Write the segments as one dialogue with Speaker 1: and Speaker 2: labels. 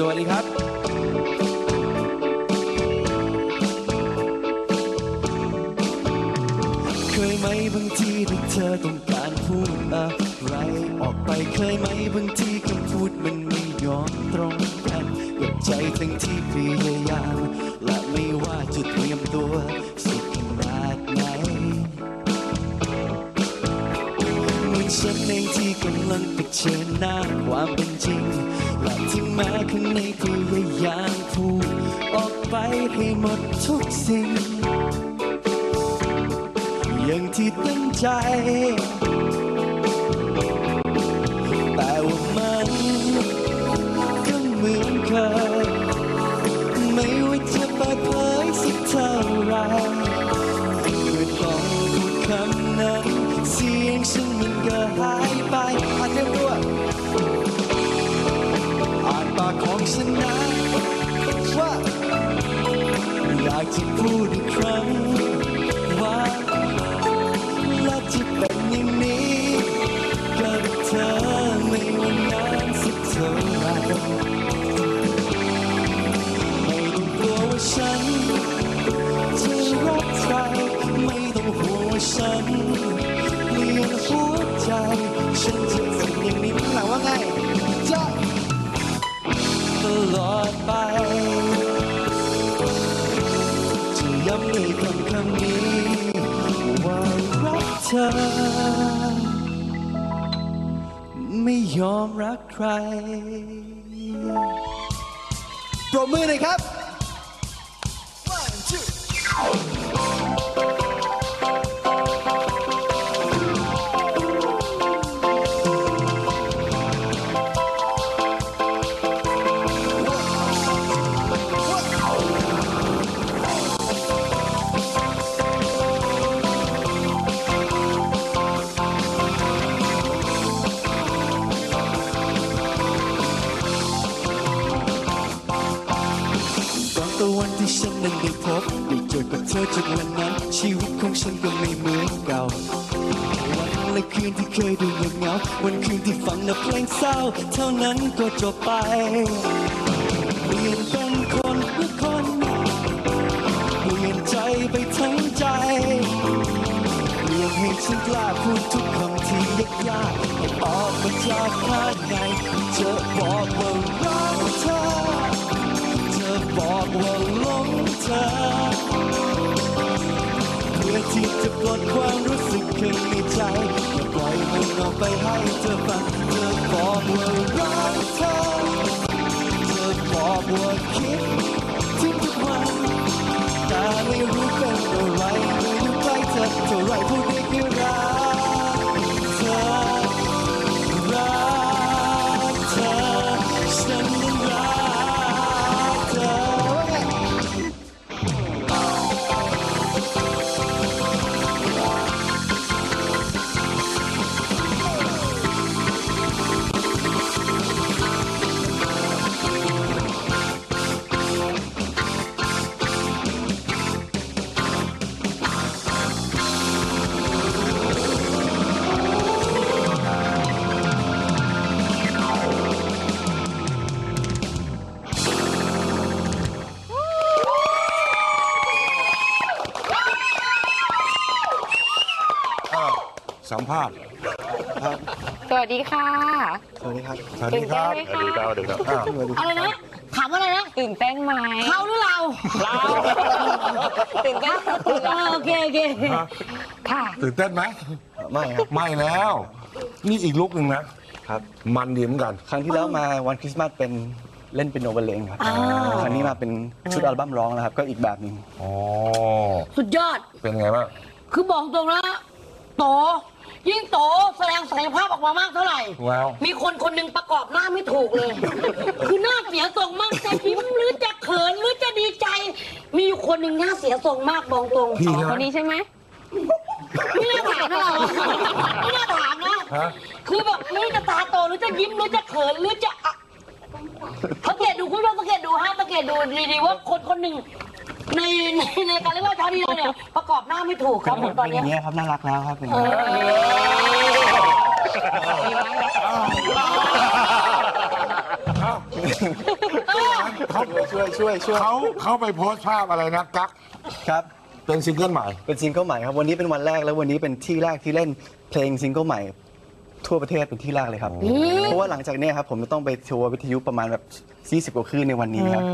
Speaker 1: สวัสดีครับ เคยไหมบางทีที่เธอต้องการพูดอะไรออกไปเคยไหมบางทีคำพูดมันไม่ยอมตรงกันกับใจทั้งที่พยายามและไม่ว่าจะเตรียมตัวสุดขนาดไหนเหมือนฉันเองที่กำลังเผชิญหน้าความเป็นจริง แม้ข้างในพยายามพูดออกไปให้หมดทุกสิ่ง อย่างที่ตั้งใจ จะพูดอีกครั้งว่าและจะเป็นอย่างนี้กับเธอไม่ว่านานสักเท่าไหรไม่ต้องกลัวว่าฉันจะรักใครไม่ต้องห่วงว่าฉันเปลี่ยนหัวใจฉันจะเป็นอย่างนี้หลังว่าไงจะตลอดไป จะย้ำในคำคำนี้ว่ารักเธอ ไม่ยอมรักใครปรบมือหน่อยครับ นั้นได้พบได้เจอกับเธอจากวันนั้น ชีวิตของฉันก็ไม่เหมือนเก่า วันและคืนที่เคยดูเงียบเหงา วันคืนที่ฟังแต่เพลงเศร้า เท่านั้นก็จบไป เปลี่ยนเป็นคนละคน เปลี่ยนใจไปทั้งใจเปลี่ยนให้ฉันกล้าพูดทุกคำที่ยากยากออกมาจากข้างในจะบอกว่ารักเธอจะบอกว่า หลงเพื่อที่จะปลดความรู้สึกข้างในใจและปล่อยมันออกไปให้เธอฟังจะบอกว่ารักเธอจะบอกว่าคิดถึงทุกวันแต่ไม่รู้เป็นอะไรเมื่ออยู่ใกล้เธอเท่าไรพูดได้แค่รัก
Speaker 2: สัมภาษณ์
Speaker 3: สวัสดีค่ะ
Speaker 1: สวัสดีครับ
Speaker 2: สวัสดีครับ
Speaker 3: ตื่นเต้นไหมคะ
Speaker 2: อ้าว
Speaker 4: อะไรนะ ถามว่าอะไรนะ
Speaker 3: ตื่นเต้นไหม
Speaker 4: เขาหรือเรา
Speaker 3: เราตื่นเต้น
Speaker 4: เออโอเคโอเค
Speaker 3: ค่ะ
Speaker 2: ตื่นเต้นไหม
Speaker 1: ไม่ครับ
Speaker 2: ไม่แล้ว นี่อีกลุกหนึ่งนะ ครับ มันดีเหมือนกัน
Speaker 1: ครั้งที่แล้วมาวันคริสต์มาสเป็นเล่นเป็นโนเบลเลงครับ ครั้งนี้มาเป็นชุดอัลบั้มร้องนะครับ ก็อีกแบบหนึ่ง
Speaker 2: อ๋อ
Speaker 4: สุดยอด
Speaker 2: เป็นไงบ้าง
Speaker 4: คือบอกตรงนะโต ยิ่งโตแสดงศักยภาพออกมามากเท่าไหร่
Speaker 2: แล้ว
Speaker 4: มีคนคนหนึ่งประกอบหน้าไม่ถูกเลย คือหน้าเสียทรงมากจะยิ้มหรือจะเขินหรือจะดีใจ มีอยู่คนหนึ่งหน้าเสียทรงมากบอกตรง
Speaker 2: พี่
Speaker 3: ค
Speaker 2: นะ
Speaker 3: นนี้ใช่ไหม
Speaker 4: ไม่น่าถามนะเราไม่น่าถามนะ
Speaker 2: ฮะ
Speaker 4: คือแบบไม่รู้จะตาโตหรือจะยิ้มหรือจะเขินหรือจะอะสังเกตดูคุณผู้ชมสังเกตดูฮะสังเกตดูดีๆว่าคนคนหนึ่ง ในในในการเรียกว่าเช้านี้เราเนี่ยประกอบหน้าไม่ถูกครับผมตอน
Speaker 1: เป็นอ
Speaker 4: เนี้ย
Speaker 1: ย่างเงี้ยครับน่ารักแล้วครับเป็นอย่างเงี้ย
Speaker 4: เอ
Speaker 2: เขา
Speaker 5: ช่วยช่วยช่วย
Speaker 2: เขาเขาไปโพสต์ภาพอะไรนะกั๊ก
Speaker 5: ครับ
Speaker 2: เป็นซิงเกิลใหม่
Speaker 5: เป็นซิงเกิลใหม่ครับ วันนี้เป็นวันแรกแล้ววันนี้เป็นที่แรกที่เล่นเพลงซิงเกิลใหม่ ทั่วประเทศเป็นที่แรกเลยครับ เพราะว่าหลังจากเนี้ยครับผมจะต้องไปทัวร์วิทยุประมาณแบบ 40 กว่าคลื่นในวันนี้ครับ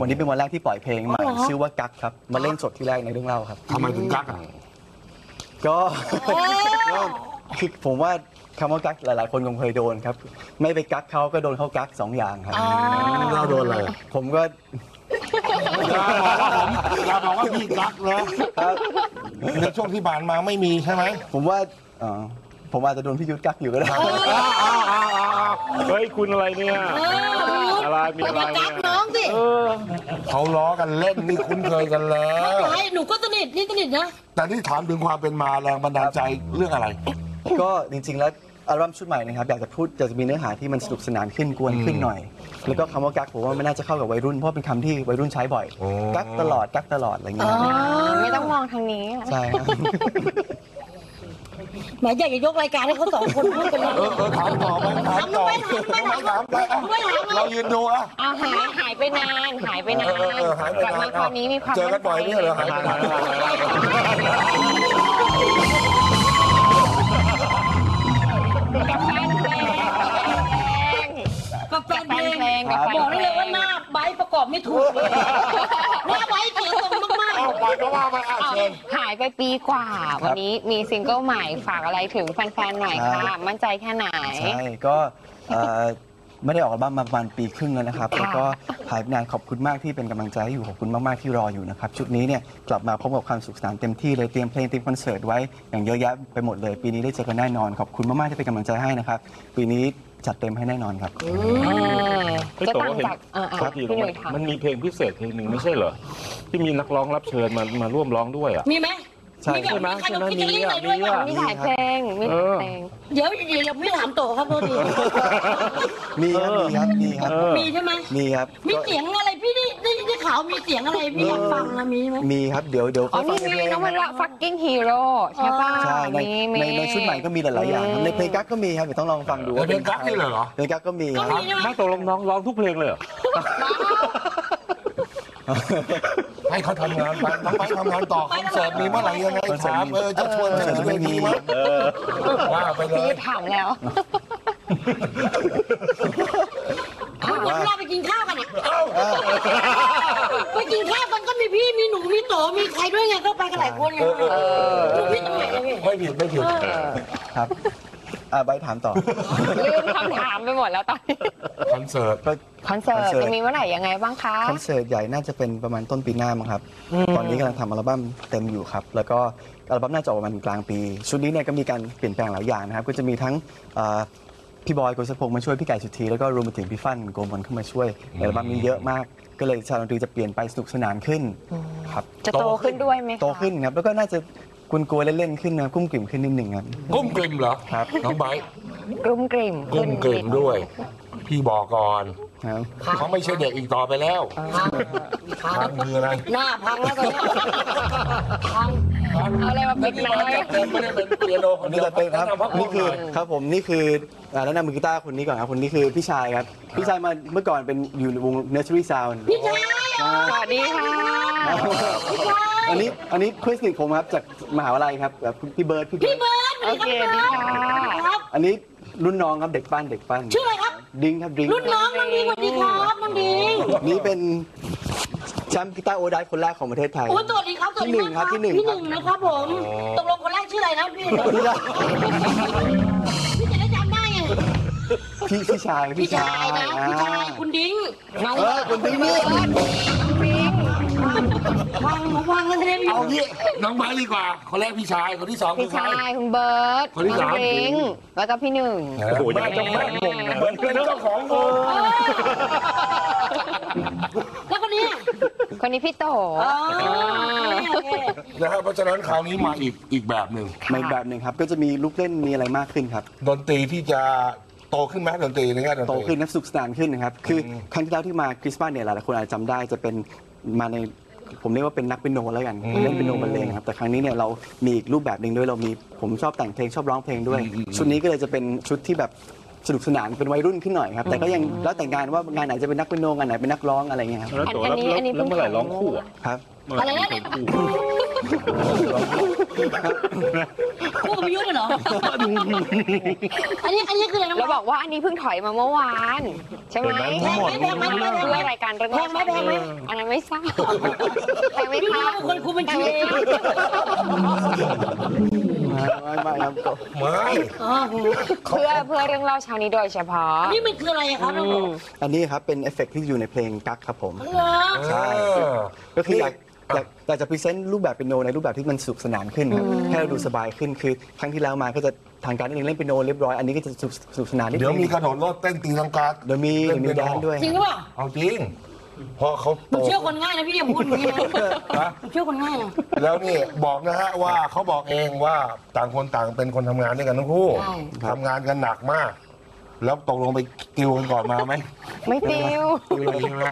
Speaker 5: วันนี้เป็นวันแรกที่ปล่อยเพลงใหม่ชื่อว่ากักครับ มาเล่นสดที่แรกในเรื่องเล่าครับ
Speaker 2: ทำไมถึงกั๊กอะ
Speaker 5: ก็ ก็คือผมว่าคำว่ากักหลาย ๆ คนคงเคยโดนครับ ไม่ไปกักเขาก็โดนเขากักสองอย่างครับ
Speaker 2: เราโดนอะไร
Speaker 5: ผมก็
Speaker 2: อย่าบอกว่าผมอย่าบอกว่าพี่กั๊กนะครับในช่วงที่ผ่านมาไม่มีใช่ไหม
Speaker 5: ผมว่าเอ่อ ผมอาจจะโดนพี่ยุทธกักอยู่ก็ได้
Speaker 3: Oh.
Speaker 6: เฮ้ยคุณอะไรเนี่ย
Speaker 4: เออ
Speaker 6: อะไรมีอะไร
Speaker 4: มา
Speaker 6: เนี่
Speaker 4: จั
Speaker 6: ย
Speaker 4: บน้องสิ
Speaker 6: เออ
Speaker 2: เขาล้อกันเล่นนี่คุ้นเคยกันแล้ว
Speaker 4: ไอ้หนูก็สนิทนี่สนิทนะ
Speaker 2: แต่ที่ถามถึงความเป็นมาแรงบันดาลใจเรื่องอะไร
Speaker 5: ก็จริงๆ แล้วอัลบั้มชุดใหม่นะครับอยากจะพูดอยากจะมีเนื้อหาที่มันสนุกสนานขึ้นกวนขึ้นหน่อย แล้วก็คำว่ากักผมว่ามันน่าจะเข้ากับวัยรุ่นเพราะเป็นคำที่วัยรุ่นใช้บ่อย
Speaker 2: โอ้
Speaker 5: กักตลอดกักตลอดอะไรเงี้ย
Speaker 3: ไม่ต้องมองทางนี้อะ
Speaker 5: ใช่ครับ
Speaker 4: แหมอยากจะยกรายการให้เขาสองคนพูดกันเลย
Speaker 2: เออเออถามต่อไหมถามต่อ
Speaker 4: ถามไปถามไป
Speaker 2: ถามไปอะ
Speaker 4: ไม่ถามไม่
Speaker 2: เรายืนดูอะ
Speaker 3: เอาหายหายไปนานหายไปนา
Speaker 2: เออเออนเออหายไป
Speaker 3: กลับ
Speaker 2: นาน
Speaker 3: มาคราวนี้มีความ
Speaker 2: เจอกันบ่อยไม่ใช่เหรอหายไปนาน
Speaker 3: กับแฟนเพลง
Speaker 4: กับแฟนเพลง
Speaker 3: กับแฟนเพลงกับแฟนเพลง
Speaker 4: บอกได้เลยว่าหน้าไบร์ทประกอบไม่ถูกเลยหน้าไบร์ท
Speaker 2: อาไปก็ว่าไปอะ
Speaker 3: เอา
Speaker 2: เชิญ
Speaker 3: หายไปปีกว่า วันนี้มีซิงเกิลใหม่ฝากอะไรถึงแฟนๆหน่อยค่ะ
Speaker 5: ครับ
Speaker 3: มั่นใจแค่ไหน
Speaker 5: ใช่ ก็เอ่อไม่ได้ออกอัลบั้มมาประมาณปีครึ่งแล้วนะครับ
Speaker 3: ค่ะ
Speaker 5: แล้วก็หายไปนานขอบคุณมากที่เป็นกำลังใจให้อยู่ขอบคุณมากๆที่รออยู่นะครับ ชุดนี้เนี่ยกลับมาพบกับความสุขสนานเต็มที่เลยเตรียมเพลงเตรียมคอนเสิร์ตไว้อย่างเยอะแยะไปหมดเลย ปีนี้ได้เจอกันแน่นอนขอบคุณมากๆที่เป็นกำลังใจให้นะครับ ปีนี้ จัดเต็มให้แน่นอนครับ
Speaker 3: เออ
Speaker 6: เฮ้ย
Speaker 3: จะ
Speaker 6: แต่
Speaker 3: ต่าง
Speaker 6: ว่าเห็น
Speaker 3: จากเอออะ
Speaker 6: ครับ
Speaker 3: พี่หนุ่ย
Speaker 6: มัน
Speaker 3: ทำ
Speaker 6: มีเพลงพิเศษเพลงหนึ่งไม่ใช่เหรอ ที่มีนักร้องรับเชิญมามาร่วมร้องด้วยอะ
Speaker 4: ๆมีไหม
Speaker 5: ใช่
Speaker 4: มีแบบ
Speaker 6: ใช่ไหม
Speaker 4: มีใคร
Speaker 6: ใช่ไหม
Speaker 4: ต้องคิดจะ
Speaker 6: มี
Speaker 4: เล่น
Speaker 6: อะ
Speaker 4: อะไรด้วย
Speaker 6: มี
Speaker 4: ป่ะ
Speaker 6: อะ
Speaker 3: มีหลายเพลงมีหลายเพลง
Speaker 4: เดี๋ยวเดี๋ยวไม่ถามโตครับโทษที
Speaker 5: มีครับมีครับมีครับ
Speaker 6: เออ
Speaker 4: มีใช่ไหม
Speaker 5: มีครับ
Speaker 4: มี
Speaker 5: ก็
Speaker 4: เสียงอะไรพี่ได้ได้ได้ข่าวมีเสียงอะไรพี่อยากฟังนะมีไหม
Speaker 5: มีครับ เดี๋ยวเดี๋ยว
Speaker 3: อ๋อ
Speaker 5: ค่อยฟั
Speaker 3: นี่
Speaker 5: งในเพลง
Speaker 3: ไงน้องมัน
Speaker 5: ค
Speaker 3: ละ
Speaker 5: รับ
Speaker 3: fucking hero ใช่ป่ะ
Speaker 5: ใช่ใน
Speaker 3: มีมี
Speaker 5: ในในชุดใหม่ก็มีหลายๆอย่างครับในเพลงกั๊กก็มีครับเดี๋ยวต้องลองฟังดู
Speaker 2: ในเพลงกั๊กนี่เลยเหรอ
Speaker 5: เพลงกั๊กก็มีครับ
Speaker 6: ไม่ตกลงน้องร้องทุกเพลงเลยเหรอ
Speaker 2: ให้เขาทำงานไปน้องไปทำงานต่อคอนเสิร์ตมีเมื่อไหร่ยังไงถามเออจะชวนจะขึ้นเวทีมั้ยว่าไปเล
Speaker 3: พี่
Speaker 2: ย
Speaker 3: ถามแล้ว
Speaker 4: คุณเดี๋ยวเราไปกินข้าวกันอะไปกินข้าวกันก็มีพี่มีหนูมีโตมีใครด้วยไงก็ไปกันหลายคนไงลูกพี่ตรงไหนอะพี่
Speaker 2: ไม่ผิดไม่ผิด
Speaker 5: ครับ อ่าใบร์ทถามต่อ
Speaker 3: ลืมคำถามไปหมดแล้วตอนนี้
Speaker 2: คอนเสิร์ต
Speaker 5: ก็
Speaker 3: คอนเสิร์ตจะมีเมื่อไหร่ยังไงบ้างคะ
Speaker 5: คอนเสิร์ตใหญ่น่าจะเป็นประมาณต้นปีหน้ามั้งครับ ตอนนี้กำลังทำอัลบั้มเต็มอยู่ครับ แล้วก็อัลบั้มน่าจะออกประมาณกลางปี ชุดนี้เนี่ยก็มีการเปลี่ยนแปลงหลายอย่างนะครับ ก็จะมีทั้งเอ่อพี่บอยโกศพงษ์มาช่วยพี่ไก่สุธีแล้วก็รวมไปถึงพี่ฟั่นโกมลเข้ามาช่วยในอัลบั้มนี้เยอะมาก ก็เลยชาวดนตรีจะเปลี่ยนไปสนุกสนานขึ้นครับ
Speaker 3: จะโตขึ้นด้วยไหมคะ
Speaker 5: โตขึ้นครับ แล้วก็น่าจะ กุนกลัวเล่นๆขึ้นนะกุ้มกลิ่มขึ้นนิดหนึ่งครับ
Speaker 2: กุ้มกลิ่มเหรอ
Speaker 5: ครับ
Speaker 2: น้องไบร์ท
Speaker 3: กลุ่มกลิ่ม
Speaker 2: กุ้มกลิ่มด้วย พี่บอกก่อน
Speaker 5: ครับ
Speaker 2: เขาไม่ใช่เด็กอีกต่อไปแล้วทางคืออะไร
Speaker 4: หน้าพังแล้วตอนเนี้ยพัง
Speaker 3: เอาอะไรมาปิดหน้า
Speaker 2: จัดเต็มไม่ได้เป็นเปียโนคน
Speaker 5: นี่
Speaker 2: เดียว
Speaker 5: จะเป็นครับ
Speaker 2: แะำพวก
Speaker 5: นี่คือ
Speaker 2: หย
Speaker 5: ครับผม นี่คืออ่าแนะนำมือกีตาร์คนนี้ก่อนครับ คนนี้คือพี่ชายครับ พี่ชายมาเมื่อก่อนเป็นอยู่ในวง Nursery Sound
Speaker 4: พี่ชายอะ
Speaker 3: สวัสดีค่ะ
Speaker 5: อันนี้อันนี้เพื่อนสนิทผมครับจากมหาวิทยาลัยครับแบบพี่เบิร์ดพี่เบิ
Speaker 4: พี่
Speaker 5: ร์ด
Speaker 4: เบิร์ด
Speaker 3: โอเคดีค่ะ
Speaker 4: ครับ
Speaker 5: อันนี้รุ่นน้องครับเด็กปั้นเด็กปั้น
Speaker 4: ชื่ออะไรครับ
Speaker 5: ดิ้งครับดิ้ง
Speaker 4: รุ่นน้องน้องดิงสวัสดีครับน้องดิง
Speaker 5: นี่เป็นแชมป์กีตาร์โอไดคนแรกของประเทศไทย
Speaker 4: โอ้ยสวัสดีครับสวัสดี
Speaker 5: ที่หนึ่งครับที่หนึ่ง
Speaker 4: ที่หนึ่งนะครับผมตกลงคนแรกชื่ออะไรนะพี่
Speaker 5: พี่ชาย
Speaker 4: พี่จะได้จำได้ไง
Speaker 5: พี่พี่ชาย
Speaker 4: พี่ชายนะ
Speaker 5: อ่
Speaker 4: พี่ชายคุณดิ้งน้อง
Speaker 5: เออคนดิ้งนี่
Speaker 4: ฟังฟังแล้วจะได้ไม่
Speaker 2: เอางี้น้องไบร์ทดีกว่าคนแรกพี่ชายคนที่สอง
Speaker 3: พี่ชาย คุณเบิร์ต
Speaker 2: คนที่สาม
Speaker 3: องริงแล้วก็พี่หนึ่ง
Speaker 6: โอ้โหยังเจ้าของงนะ
Speaker 2: เหมือนเป็นเจ้าของวง
Speaker 4: แล้วคนเนี้ย
Speaker 3: คนนี้พี่โต
Speaker 4: อ๋อโอเค
Speaker 2: นะครับเพราะฉะนั้นคราวนี้มาอีกอีกแบบหนึ่ง
Speaker 5: มาอีกแบบหนึ่งครับก็จะมีลูกเล่นมีอะไรมากขึ้นครับ
Speaker 2: ดนตรีที่จะโตขึ้นไหมดนตรีในแง่ดนตรี
Speaker 5: โตขึ้นนับสุขสนานขึ้นนะครับ คือครั้งที่แล้วที่มาคริสต์มาสเนี่ยหลายๆคนอาจจะจำได้จะเป็นมาใน ผมเรียกว่าเป็นนักเปียโนแล้วกันเล่นเปียโนบรรเลงครับแต่ครั้งนี้เนี่ยเรามีอีกรูปแบบหนึ่งด้วยเรามีผมชอบแต่งเพลงชอบร้องเพลงด้วย ชุดนี้ก็เลยจะเป็นชุดที่แบบ
Speaker 1: สนุกสนานเป็นวัยรุ่นขึ้นหน่อยครับแต่ก็ยังแล้วแต่งานว่างานไหนจะเป็นนักเปียโนงานไหนเป็นนักร้องอะไรเงี้ยครับ
Speaker 6: แล้วโต
Speaker 3: อัน
Speaker 6: แล้ว
Speaker 3: นี้อันนี้
Speaker 6: แล้วเมื่อไหร่ร้องคู่อะ
Speaker 1: ครับ
Speaker 6: เมื่อไหร่ร้องเพลงคู่
Speaker 4: คู่กับพี่ยุทธเหรอ อันนี้อันนี้คืออะไรน้อง
Speaker 3: แล้วบอกว่าอันนี้เพิ่งถอยมาเมื่อวาน ใช่ไหม
Speaker 6: เห็นไหมทั้งหมด
Speaker 4: แพงไหมแพงไหมแพงไหม
Speaker 3: เพื่อรายการเรื่อง
Speaker 4: แพงไหมแพงไหม
Speaker 3: อันนั้นไม่ทราบแพงไหม
Speaker 4: พี่ยุท
Speaker 3: คะ
Speaker 4: ธเป็นคนคุมบัญชีเอง
Speaker 1: ไม่ไม่ครับก็
Speaker 2: ไม่
Speaker 4: อ๋อ
Speaker 3: เพื่อเพื่อเรื่องเล่าเช้านี้โดยเฉพาะ
Speaker 4: อันนี้มันคืออะไรอะครับน้องบอก
Speaker 1: อันนี้ครับเป็นเอฟเฟกต์ที่อยู่ในเพลงกั๊กครับผม
Speaker 4: เหรอ
Speaker 1: ใช่ ก็คืออยาก อยากอยากจะพรีเซนต์รูปแบบเปียโนในรูปแบบที่มันสนุกสนานขึ้นครับให้เราดูสบายขึ้นคือครั้งที่แล้วมาก็จะทางการนิดนึงเล่นเปียโนเรียบร้อยอันนี้ก็จะสนุกสนุกสนานนิดนึง
Speaker 2: เดี๋ยวมีกระโดดโลดเต้นตีลังกา
Speaker 1: เดี๋ยวมีเดี๋ยวมีแดนซ์ด้วย
Speaker 4: จริงหรือเปล่า
Speaker 2: เอาจริงเพราะเขา
Speaker 4: หนู
Speaker 2: โต
Speaker 4: เชื่อคนง่ายนะพี่อย่าพูดอย่างนี้นะ
Speaker 2: นะ
Speaker 4: หนูเชื่อคนง่ายนะ
Speaker 2: แล้วนี่บอกนะฮะว่าเขาบอกเองว่าต่างคนต่างเป็นคนทำงานด้วยกันทั้งคู่
Speaker 4: ใช่
Speaker 2: ทำงานกันหนักมาก แล้วตกลงไปติวกันก่อนมาไหม
Speaker 3: ไม่ติว
Speaker 2: ติวอะไรใช่ไหม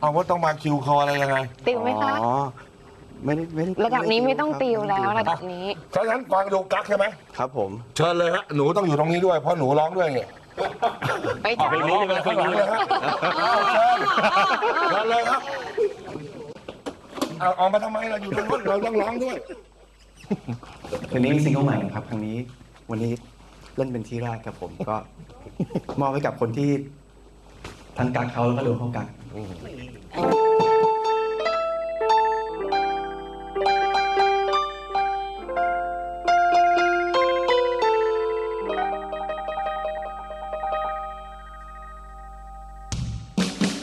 Speaker 2: เอาว่าต้องมาคิวเขาอะไรยังไง
Speaker 3: ติวไหมคะ
Speaker 1: อ๋อไม่ได้ไม่ได้
Speaker 3: ระดับนี้ไม่ต้องติวแล้วระดับนี้
Speaker 2: ฉะนั้นฟังดูกั๊กใช่ไหม
Speaker 1: ครับผม
Speaker 2: เชิญเลยฮะหนูต้องอยู่ตรงนี้ด้วยเพราะหนูร้องด้วยเนี่ย
Speaker 3: ไป
Speaker 6: เอา
Speaker 3: จ้า
Speaker 6: เพลงนี้ใช่ไหมเพลง
Speaker 2: ข้างหลั
Speaker 6: นี้
Speaker 2: งเลยฮะเอาเชิญเชิญเลยครับเอาออกมาทำไมเราอยู่ตรงนู้นเราต้องร้องด้วย
Speaker 1: เพลงนี้ซิงเกิลใหม่นะครับครั้งนี้วันนี้ เล่นเป็นที่แรกครับผมก็ มอบให้กับคนที่ทั้งกักเขาแล้วก็รวมเขากัก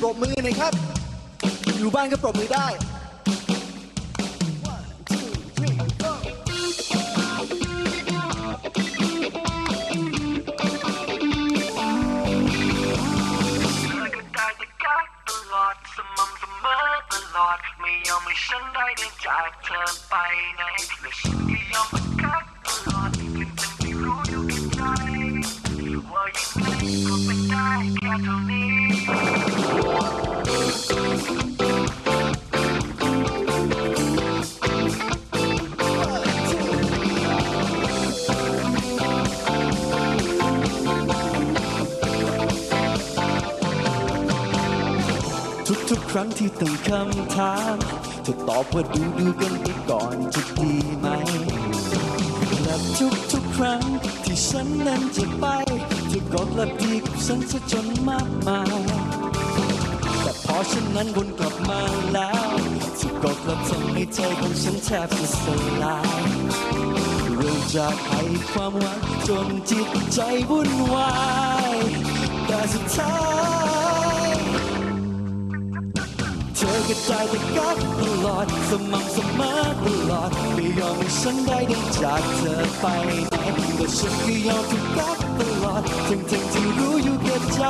Speaker 5: ปรบมือหน่อยครับ อยู่บ้านก็ปรบมือได้
Speaker 7: ค
Speaker 1: รั้งที่ตั้งคำถามเธอตอบว่าดูดูกันไปก่อนจะดีไหมและทุกๆครั้งที่ฉันนั้นจะไปเธอก็กลับดีกับฉันซะจนมากมายแต่พอฉันนั้นวนกลับมาแล้วเธอก็กลับทำให้ใจของฉันแทบจะสลายเริ่มจากให้ความหวังจนจิตใจวุ่นวายแต่สุดท้าย อก็ใจแต่กักตลอดสม่ำเสมอตลอดไม่ยอมให้ฉันได้เดินจากเธอไปไหนแต่ฉันก็ยอมถูกกักตลอดทั้งทั้งที่รู้อยู่แก่ใจ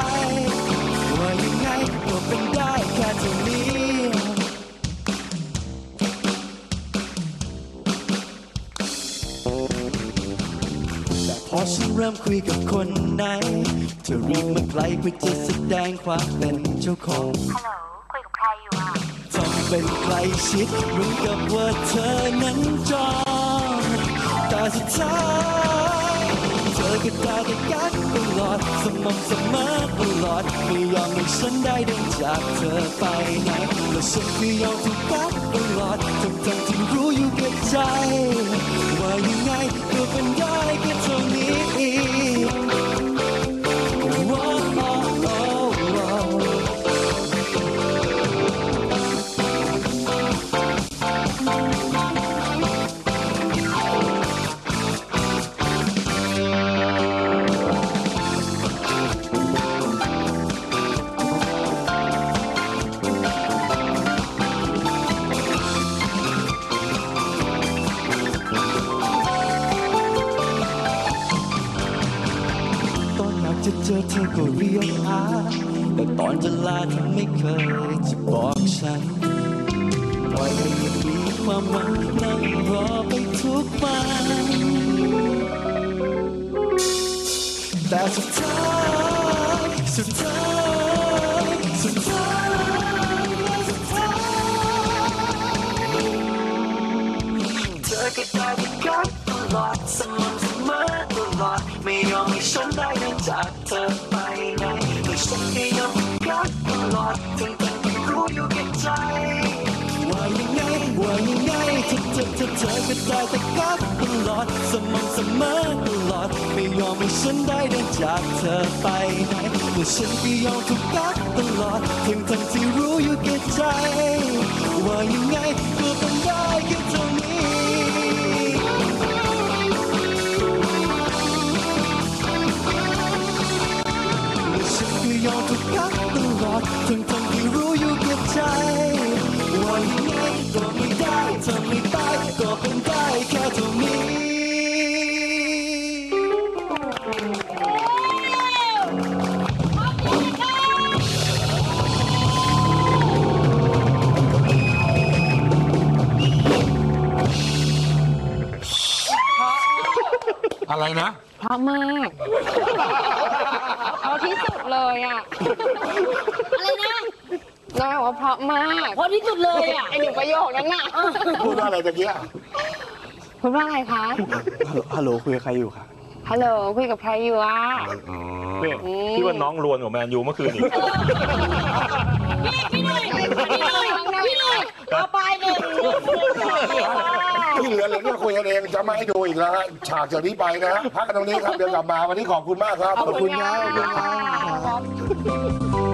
Speaker 1: ว่ายังไงก็เป็นได้แค่เท่านี้แต่พอฉันเริ่มคุยกับคนไหนเธอรีบมาไกลเพื่อจะแสดงความเป็นเจ้าของ เป็นใกล้ชิดเหมือนกับว่าเธอนั้นจองแต่สุดท้ายเธอก็ตาแต่กักตลอดสม่ำเสมอตลอดไม่ยอมให้ฉันได้เดินจากเธอไปไหนและฉันก็ยอมถูกกักตลอดทั้งทั้งๆที่รู้อยู่แก่ใจว่า จะเจอเธอก็เรียกหาแต่ตอนจะลาเธอไม่เคยจะบอกฉันปล่อยให้ยังมีความหวังนั่งรอไปทุกวันแต่สุดท้ายสุดท้ายสุดท้ายสุดท้าย
Speaker 7: เธอก็ได้กักตลอดสม่ำเสมอตลอดไม่ย
Speaker 1: อมให้ฉันได้ กเธอไปไหนแต่ฉันก็ยังรักตลอดทั้งทั้งที่รู้อยู่แก่ใจ ว่ายังไงว่ายังไงเธอเธอเธอเธอก็ได้แต่กักตลอดสม่ำเสมอตลอดไม่ยอมให้ฉันได้เดินจากเธอไปไหนแต่ฉันก็ยอมถูกกักตลอดทั้งทั้งที่รู้อยู่แก่ใจ ว่ายังไงก็ต้องได้แค่เท่านี้ ฉันก็ยอมถูกกักตลอดทั้งทั้งที่รู้อยู่แก่ใจว่ายังไงก็ไม่ได้ทำไม่ได้ก็เป็นได้แค่เท่านี้
Speaker 2: อะไรนะ
Speaker 3: เพราะมากเพราะที่สุด เลยอะ
Speaker 4: อะไรนะ
Speaker 3: น้อยบอกว่าเพราะมาก
Speaker 4: เพราะที่สุดเลยอะ
Speaker 3: ไอหนึ่งประโยคนั้นน่ะ
Speaker 2: พูดว่าอะไรตะเกีย
Speaker 3: พูดว่าอะไรคะ
Speaker 5: ฮัลโหลคุยกับใครอยู่ครับ
Speaker 3: ฮัลโหลคุยกับใครอยู่อะ
Speaker 6: นี่ที่ว่าน้องรวนกับแมนยูเมื่อคืนอีก
Speaker 4: พี่หนุ่ยพี่หนุ่ยพี่หนุ่ยเอาไปหนึ่ง
Speaker 2: ที่เหลือ เหลือเนี่ยคุยกันเองจะไม่ให้ดูอีกแล้วฮะฉากจากนี้ไปนะฮะพักกันตรงนี้ครับเดี๋ยวกลับมาวันนี้ขอบคุณมากครับ
Speaker 5: ขอบคุณครับ ขอบคุณครับ